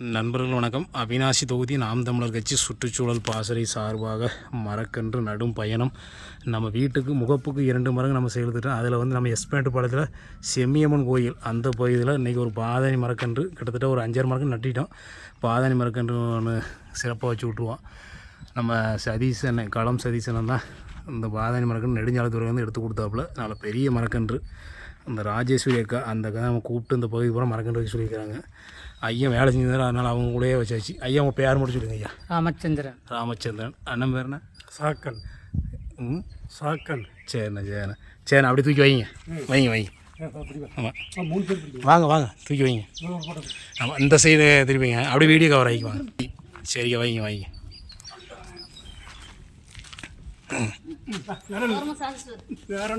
நண்பர்கள் வணக்கம். அவினாசி தொகுதி நாம் தமிழர் கட்சி சுற்றுச்சூழல் பாசறை சார்பாக மரக்கன்று நடும் பயணம். நம்ம வீட்டுக்கு முகப்புக்கு இரண்டு மரங்கள் நம்ம சேர்த்துட்டோம் அதில் வந்து நம்ம எஸ்பேட்டு பாலத்தில் செம்மியம்மன் கோயில் அந்த பகுதியில் இன்றைக்கி ஒரு பாதாணி மரக்கன்று கிட்டத்தட்ட ஒரு அஞ்சாறு மரக்கன்று நட்டிட்டோம். பாதாணி மரக்கன்று ஒன்று சிறப்பாக வச்சு விட்ருவோம் நம்ம சதீசன் களம் சதீசன் தான் இந்த பாதாணி மரக்கன்று நெடுஞ்சாலத்துறை வந்து எடுத்து கொடுத்தாப்புல. நல்ல பெரிய மரக்கன்று. அந்த ராஜேஸ்வரி அக்கா அந்த அக்கா நம்ம கூப்பிட்டு இந்த பகுதி பூரா மரக்கன்று வைக்க சொல்லியிருக்கிறாங்க. ஐயா வேலை செஞ்சிருந்தாரு அதனால் அவங்க கூடயே வச்சாச்சு. ஐயா உங்கள் பேர் மட்டும் சொல்லுங்க ஐயா. ராமச்சந்திரன். ராமச்சந்திரன். அண்ணன் பேர் என்ன? சாக்கன். ம்? சாக்கன். சரிண்ணா சரிண்ணா. சரிண்ணா அப்படி தூக்கி வைங்க. வைங்க வைங்க. ஆமாம் மூணு பேர் பிடிக்கும் வாங்க வாங்க. தூக்கி வைங்க. ஆமாம் இந்த சைடு திருப்பிங்க. அப்படியே வீடியோ கவர் ஆகிக்கு வாங்க சரிங்க வைங்க வைங்க. വേറെ